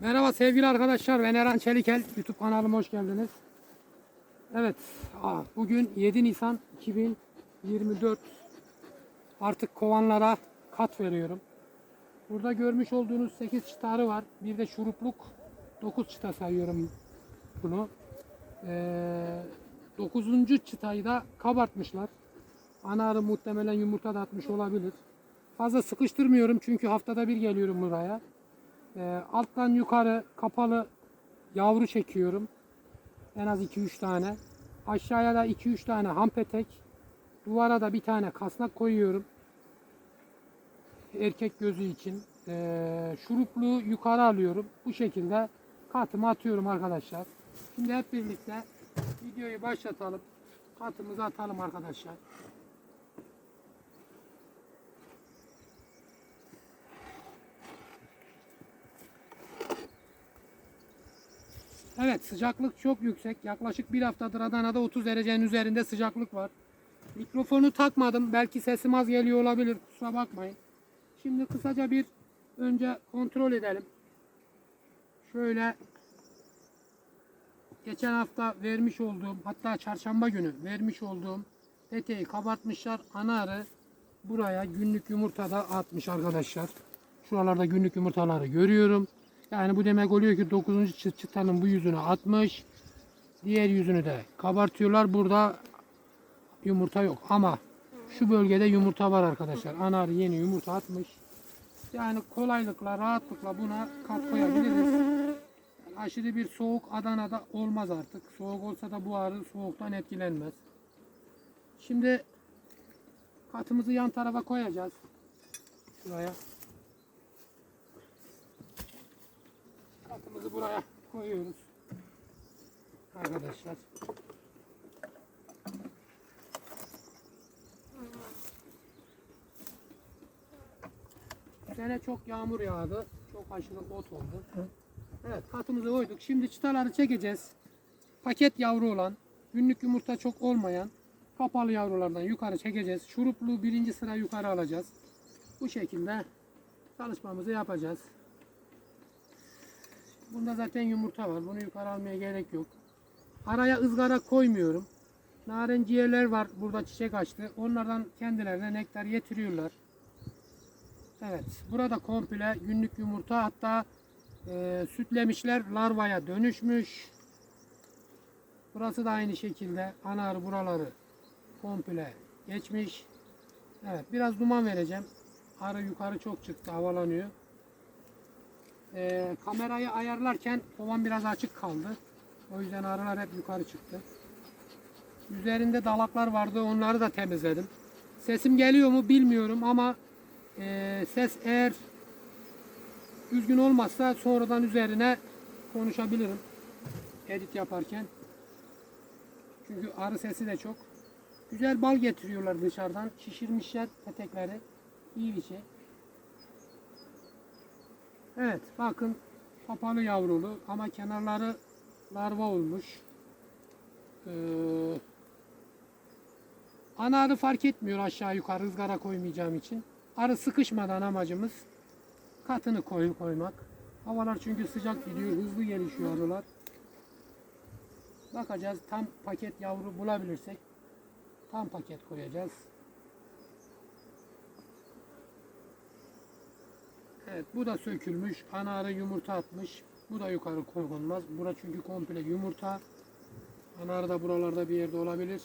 Merhaba sevgili arkadaşlar. Ben Eren Çelikel. YouTube kanalıma hoş geldiniz. Evet. aa, Bugün 7 Nisan 2024. Artık kovanlara kat veriyorum. Burada görmüş olduğunuz 8 çıtarı var. Bir de şurupluk 9 çıta sayıyorum bunu. Ee, 9. çıtayı da kabartmışlar. Ana arı muhtemelen yumurta da atmış olabilir. Fazla sıkıştırmıyorum çünkü haftada bir geliyorum buraya. Ee, alttan yukarı kapalı yavru çekiyorum. En az 2-3 tane. Aşağıya da 2-3 tane hampetek. Duvara da bir tane kasnak koyuyorum. Erkek gözü için. Ee, şurupluğu yukarı alıyorum. Bu şekilde katımı atıyorum arkadaşlar. Şimdi hep birlikte videoyu başlatalım. Katımızı atalım arkadaşlar. Evet sıcaklık çok yüksek. Yaklaşık bir haftadır Adana'da 30 derecenin üzerinde sıcaklık var. Mikrofonu takmadım. Belki sesim az geliyor olabilir. Kusura bakmayın. Şimdi kısaca bir önce kontrol edelim. Şöyle geçen hafta vermiş olduğum hatta çarşamba günü vermiş olduğum peteği kabartmışlar. Ana arı buraya günlük yumurta da atmış arkadaşlar. Şuralarda günlük yumurtaları görüyorum. Yani bu demek oluyor ki 9. çıt çıtanın bu yüzünü atmış. Diğer yüzünü de kabartıyorlar. Burada yumurta yok ama şu bölgede yumurta var arkadaşlar. Ana arı yeni yumurta atmış. Yani kolaylıkla, rahatlıkla buna kat koyabiliriz. Aşırı bir soğuk Adana'da olmaz artık. Soğuk olsa da bu arı soğuktan etkilenmez. Şimdi katımızı yan tarafa koyacağız. Şuraya. Katımızı buraya koyuyoruz. Arkadaşlar. Bu sene çok yağmur yağdı. Çok aşırı ot oldu. Evet katımızı koyduk. Şimdi çıtaları çekeceğiz. Paket yavru olan, günlük yumurta çok olmayan kapalı yavrulardan yukarı çekeceğiz. Şuruplu birinci sıra yukarı alacağız. Bu şekilde çalışmamızı yapacağız. Bunda zaten yumurta var. Bunu yukarı almaya gerek yok. Araya ızgara koymuyorum. Narenciyeler var. Burada çiçek açtı. Onlardan kendilerine nektar getiriyorlar. Evet. Burada komple günlük yumurta hatta e, sütlemişler larvaya dönüşmüş. Burası da aynı şekilde ana arı buraları komple geçmiş. Evet. Biraz duman vereceğim. Arı yukarı çok çıktı. Havalanıyor. Ee, kamerayı ayarlarken kovan biraz açık kaldı. O yüzden arılar hep yukarı çıktı. Üzerinde dalaklar vardı. Onları da temizledim. Sesim geliyor mu bilmiyorum ama e, ses eğer düzgün olmazsa sonradan üzerine konuşabilirim. Edit yaparken. Çünkü arı sesi de çok. Güzel bal getiriyorlar dışarıdan. Şişirmişler petekleri. İyi bir şey. Evet bakın kapalı yavrulu ama kenarları larva olmuş. Ee, ana arı fark etmiyor aşağı yukarı ızgara koymayacağım için. Arı sıkışmadan amacımız katını koy, koymak. Havalar çünkü sıcak gidiyor hızlı gelişiyor arılar. Bakacağız tam paket yavru bulabilirsek tam paket koyacağız. Evet bu da sökülmüş. Ana arı yumurta atmış. Bu da yukarı konmaz. Bura çünkü komple yumurta. Ana arı da buralarda bir yerde olabilir.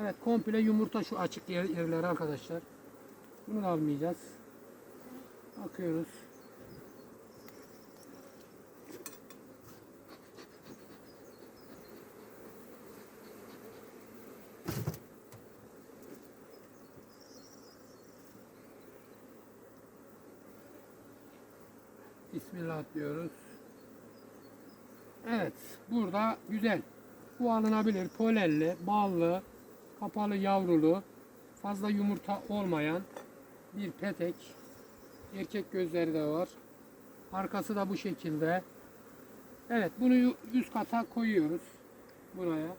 Evet komple yumurta şu açık yer, yerler arkadaşlar. Bunu almayacağız. Bakıyoruz. Bismillah diyoruz. Evet, burada güzel. Bu alınabilir. Polelli, ballı, kapalı yavrulu, fazla yumurta olmayan bir petek. Erkek gözleri de var. Arkası da bu şekilde. Evet bunu üst kata koyuyoruz. Buraya.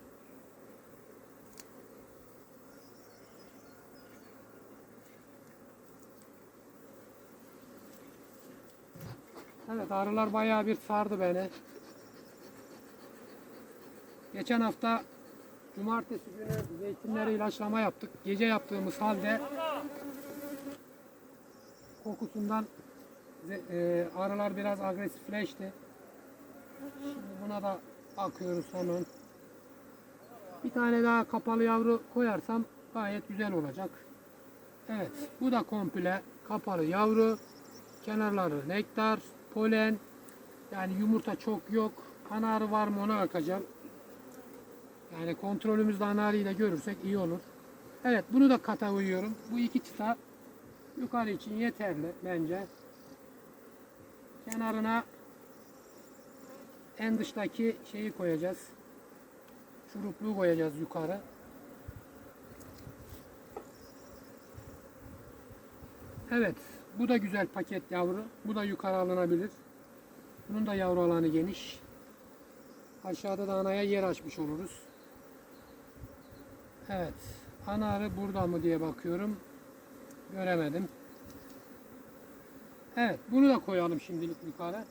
Evet arılar bayağı bir sardı beni. Geçen hafta cumartesi günü zeytinleri ilaçlama yaptık. Gece yaptığımız halde kokusundan e, arılar biraz agresifleşti. Şimdi buna da bakıyoruz hemen. Bir tane daha kapalı yavru koyarsam gayet güzel olacak. Evet bu da komple kapalı yavru. Kenarları nektar, polen. Yani yumurta çok yok. Ana var mı ona bakacağım. Yani kontrolümüzde ana arıyı da görürsek iyi olur. Evet bunu da kata uyuyorum. Bu iki çıta yukarı için yeterli bence. Kenarına en dıştaki şeyi koyacağız. Şurupluğu koyacağız yukarı. Evet. Bu da güzel paket yavru. Bu da yukarı alınabilir. Bunun da yavru alanı geniş. Aşağıda da anaya yer açmış oluruz. Evet. Ana arı burada mı diye bakıyorum. Göremedim. Evet. Bunu da koyalım şimdilik yukarı.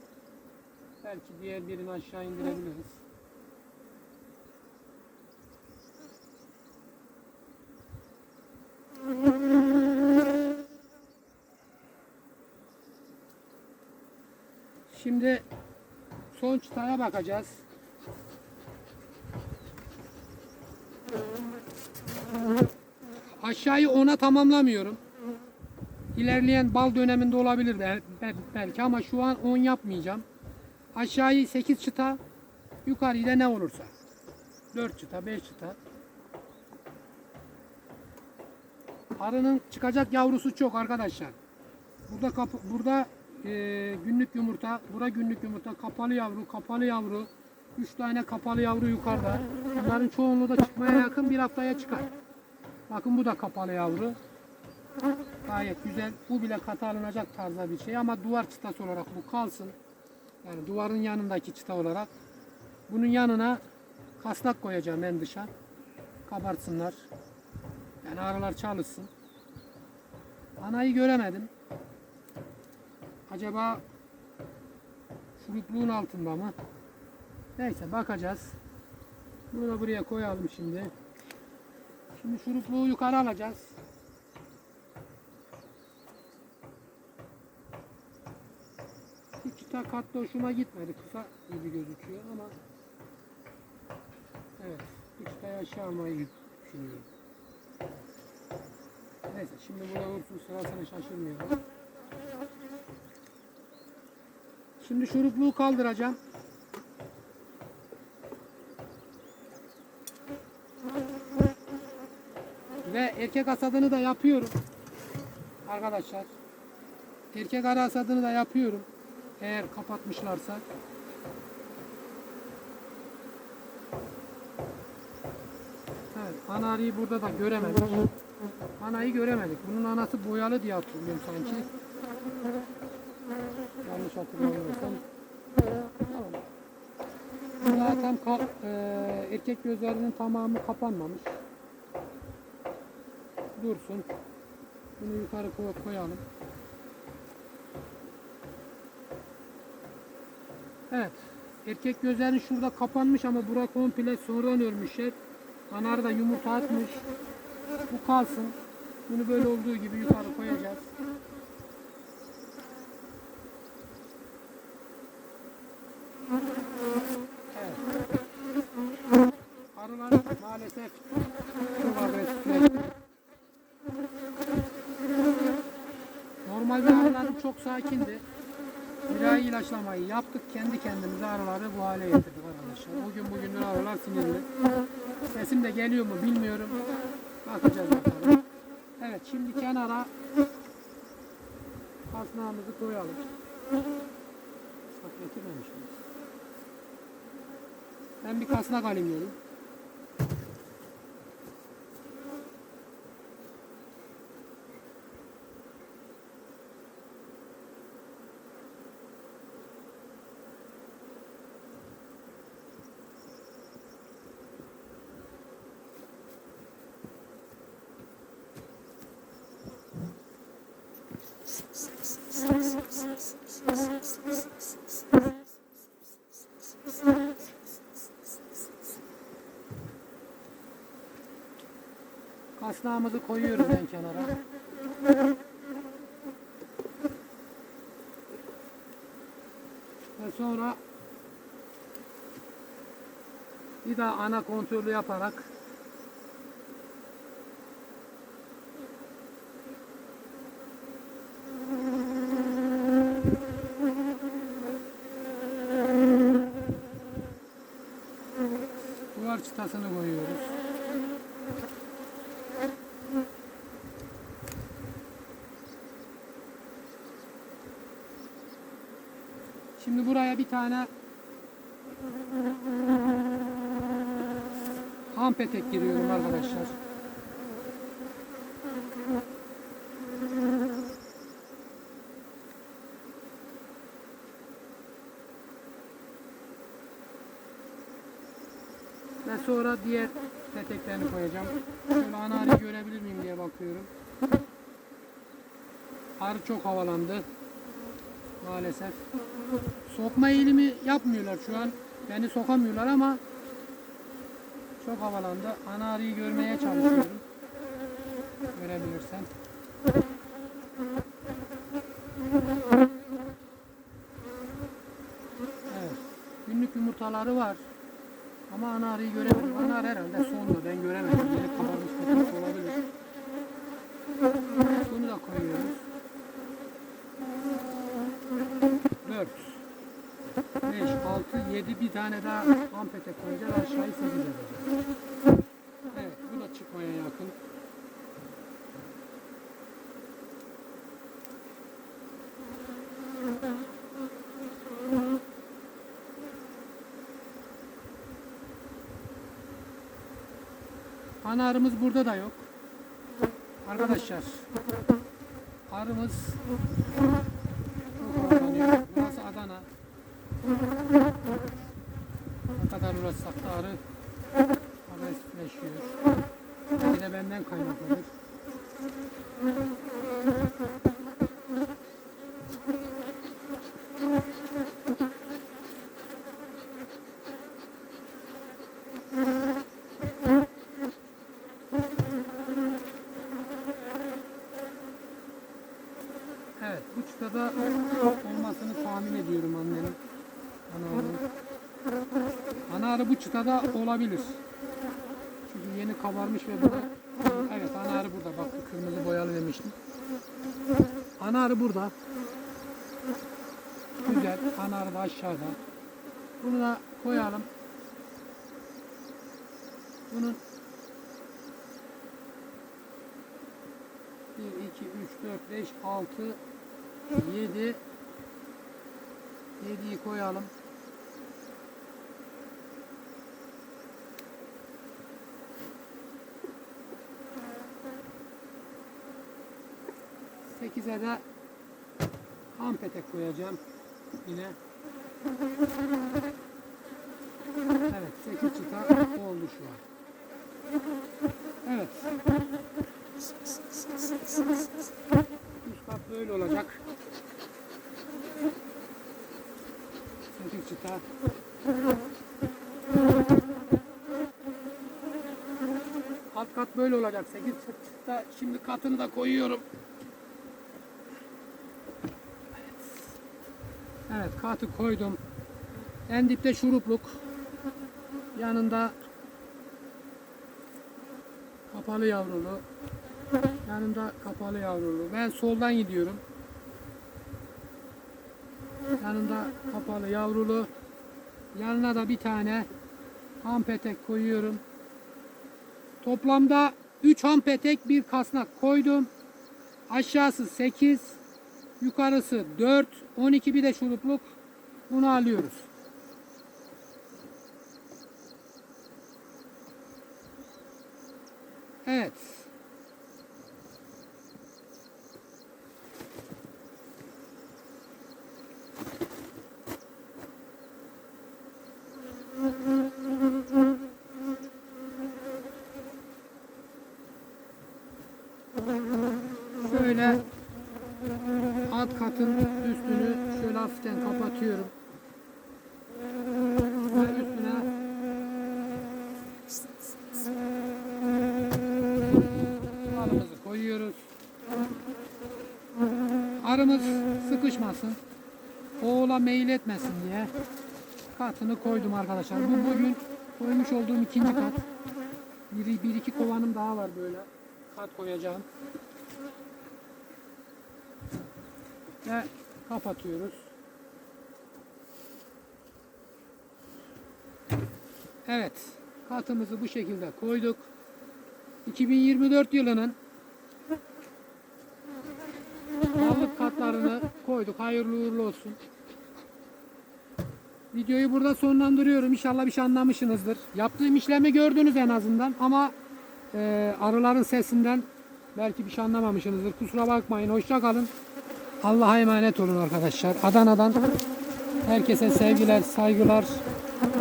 Belki diğer birini aşağı indirebiliriz. Şimdi son çıtaya bakacağız. Aşağıyı ona tamamlamıyorum. İlerleyen bal döneminde olabilir bel- bel- belki ama şu an 10 yapmayacağım. Aşağıyı 8 çıta, yukarıyı da ne olursa. 4 çıta, 5 çıta. Arının çıkacak yavrusu çok arkadaşlar. Burada kapı, burada e, günlük yumurta, bura günlük yumurta, kapalı yavru, kapalı yavru, 3 tane kapalı yavru yukarıda. Bunların çoğunluğu da çıkmaya yakın bir haftaya çıkar. Bakın bu da kapalı yavru. Gayet güzel. Bu bile kata alınacak tarzda bir şey ama duvar çıtası olarak bu kalsın. Yani duvarın yanındaki çıta olarak. Bunun yanına kasnak koyacağım en dışa. Kabartsınlar. Yani arılar çalışsın. Anayı göremedim. Acaba şurupluğun altında mı? Neyse bakacağız. Bunu da buraya koyalım şimdi. Şimdi şurupluğu yukarı alacağız. Bu çıta katta hoşuma gitmedi. Kısa gibi gözüküyor ama evet bu çıtayı aşağı almayı düşünüyorum. Neyse şimdi burada vursun sırasını şaşırmayalım. Şimdi şurupluğu kaldıracağım. Ve erkek hasadını da yapıyorum. Arkadaşlar. Erkek arı hasadını da yapıyorum. Eğer kapatmışlarsa. Evet, ana arıyı burada da göremedik. Anayı göremedik. Bunun anası boyalı diye hatırlıyorum sanki. Yanlış hatırlamıyorsam. Tamam. Zaten ka- e, erkek gözlerinin tamamı kapanmamış. Dursun. Bunu yukarı koy- koyalım. Evet. Erkek gözlerin şurada kapanmış ama bura komple sonradan örmüşler. Anar da yumurta atmış. Bu kalsın. Bunu böyle olduğu gibi yukarı koyacağız. Evet. Arılar maalesef çok agresifleşti. Normalde arılarım çok sakindi. Nihai ilaçlamayı yaptık. Kendi kendimize arıları bu hale getirdik arkadaşlar. Bugün bugündür arılar sinirli. Sesim de geliyor mu bilmiyorum. Bakacağız bakalım. Evet şimdi kenara kasnağımızı koyalım. Bak getirmemişim. Ben bir kasnak alayım dedim. Kasnağımızı koyuyorum ben kenara. Ve sonra bir daha ana kontrolü yaparak duvar çıtasını koyuyoruz. Şimdi buraya bir tane ham petek giriyorum arkadaşlar. Ve sonra diğer peteklerini koyacağım. Şöyle arıyı görebilir miyim diye bakıyorum. Arı çok havalandı. Maalesef. Sokma eğilimi yapmıyorlar şu an. Beni sokamıyorlar ama çok havalandı. Ana arıyı görmeye çalışıyorum. Görebilirsen. Evet. Günlük yumurtaları var. Ama ana arıyı göremedim. Ana arı herhalde sonda. Ben göremedim. Yeni kabarmış olabilir. Bunu da koyuyoruz. 4 5, 6, 7 bir tane daha ampete koyacağız. Aşağıyı 8 yapacağız. Evet bu da çıkmaya yakın. Ana arımız burada da yok. Arkadaşlar arımız çok havalanıyor. Burası Adana. Ne kadar uğraşsak da arı agresifleşiyor. Belki de benden kaynaklanır. Evet, bu çıtada olmasını tahmin ediyorum annenin. Ana arı. Ana arı bu çıtada olabilir. Çünkü yeni kabarmış ve burada. Evet, ana arı burada. Bak kırmızı boyalı demiştim. Ana arı burada. Güzel. Ana arı da aşağıda. Bunu da koyalım. Bunun 1, 2, 3, 4, 5, 6, 7 7'yi koyalım. Sekize de ham petek koyacağım yine. Evet, 8 çıta oldu şu an. Evet. Üst kat böyle olacak. 8 çıta. Alt kat böyle olacak. 8 çıta. Şimdi katını da koyuyorum. Evet katı koydum. En dipte şurupluk. Yanında kapalı yavrulu. Yanında kapalı yavrulu. Ben soldan gidiyorum. Yanında kapalı yavrulu. Yanına da bir tane ham petek koyuyorum. Toplamda 3 ham petek bir kasnak koydum. Aşağısı 8, yukarısı 4, 12 bir de şurupluk. Bunu alıyoruz. Evet. Şöyle alt katın üstünü şöyle hafiften kapatıyorum. Ve üstüne arımızı koyuyoruz. Arımız sıkışmasın. Oğula meyil etmesin diye katını koydum arkadaşlar. Bu bugün koymuş olduğum ikinci kat. Bir, bir iki kovanım daha var böyle. Kat koyacağım. Ve kapatıyoruz. Evet. Katımızı bu şekilde koyduk. 2024 yılının balık katlarını koyduk. Hayırlı uğurlu olsun. Videoyu burada sonlandırıyorum. İnşallah bir şey anlamışsınızdır. Yaptığım işlemi gördünüz en azından ama e, arıların sesinden belki bir şey anlamamışsınızdır. Kusura bakmayın. Hoşça kalın. Allah'a emanet olun arkadaşlar. Adana'dan herkese sevgiler, saygılar.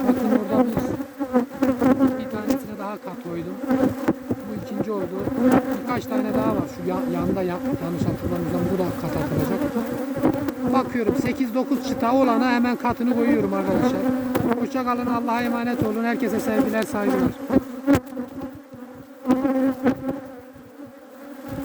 Bakın orada bir, bir tanesine daha kat koydum. Bu ikinci oldu. Birkaç tane daha var. Şu ya- yanda ya- yanlış hatırlamıyorsam bu da kat atılacak. Bakıyorum 8-9 çıta olana hemen katını koyuyorum arkadaşlar. Hoşça kalın. Allah'a emanet olun. Herkese sevgiler, saygılar.